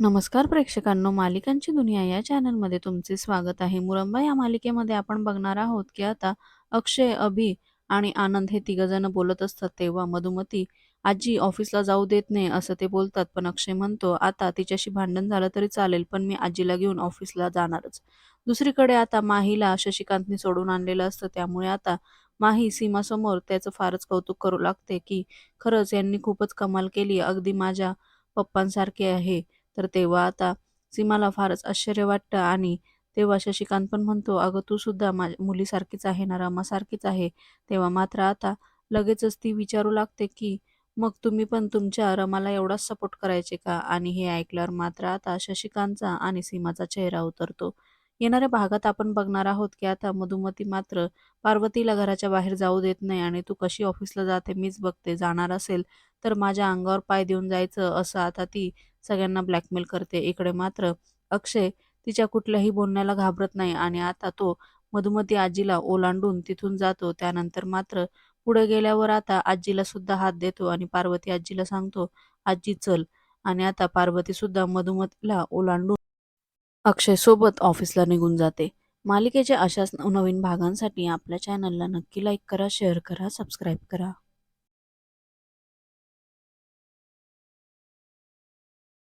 नमस्कार प्रेक्षकांनो मालिकांची दुनिया या चॅनलमध्ये तुमचे स्वागत आहे. मुरंबा या मालिकेमध्ये आपण बघणार आहोत की आता अक्षय अभि आणि आनंद हे तिघजण बोलत असतात तेव्हा मधुमती आजी ऑफिसला जाऊ देत नाही असं ते बोलतात. पण अक्षय म्हणतो आता तिच्याशी भांडण झालं तरी चालेल पण मी आजीला घेऊन ऑफिसला जाणारच. दुसरीकडे आता माहीला शशिकांतने सोडून आणलेलं असतं. त्यामुळे आता माही सीमासमोर त्याचं फारच कौतुक करू लागते की खरंच यांनी खूपच कमाल केली. अगदी माझ्या पप्पांसारखे आहे. तर तेव्हा आता सीमाला फारच आश्चर्य वाटतं आणि तेव्हा शशिकांत पण म्हणतो अगं तू सुद्धा माझ्या मुलीसारखीच आहे ना रमासारखीच आहे. तेव्हा मात्र आता लगेचच ती विचारू लागते की मग तुम्ही पण तुमच्या रमाला एवढाच सपोर्ट करायचे का? आणि हे ऐकल्यावर मात्र आता शशिकांतचा आणि सीमाचा चेहरा उतरतो. येणाऱ्या भागात आपण बघणार आहोत की आता मधुमती मात्र पार्वतीला घराच्या बाहेर जाऊ देत नाही आणि तू कशी ऑफिसला जाते मीच बघते जाणार असेल तर माझ्या अंगावर पाय देऊन जायचं असं आता ती सगळ्यांना ब्लॅकमेल करते. इकडे मात्र अक्षय तिच्या कुठल्याही बोलण्याला घाबरत नाही आणि आता तो मधुमती आजीला ओलांडून तिथून जातो. त्यानंतर मात्र पुढे गेल्यावर आता आजीला सुद्धा हात देतो आणि पार्वती आजीला सांगतो आजी चल. आणि आता पार्वती सुद्धा मधुमतीला ओलांडून अक्षय सोबत ऑफिसला निघून जाते. मालिकेच्या अशाच नवीन भागांसाठी आपल्या चॅनलला नक्की लाईक करा शेअर करा सबस्क्राईब करा.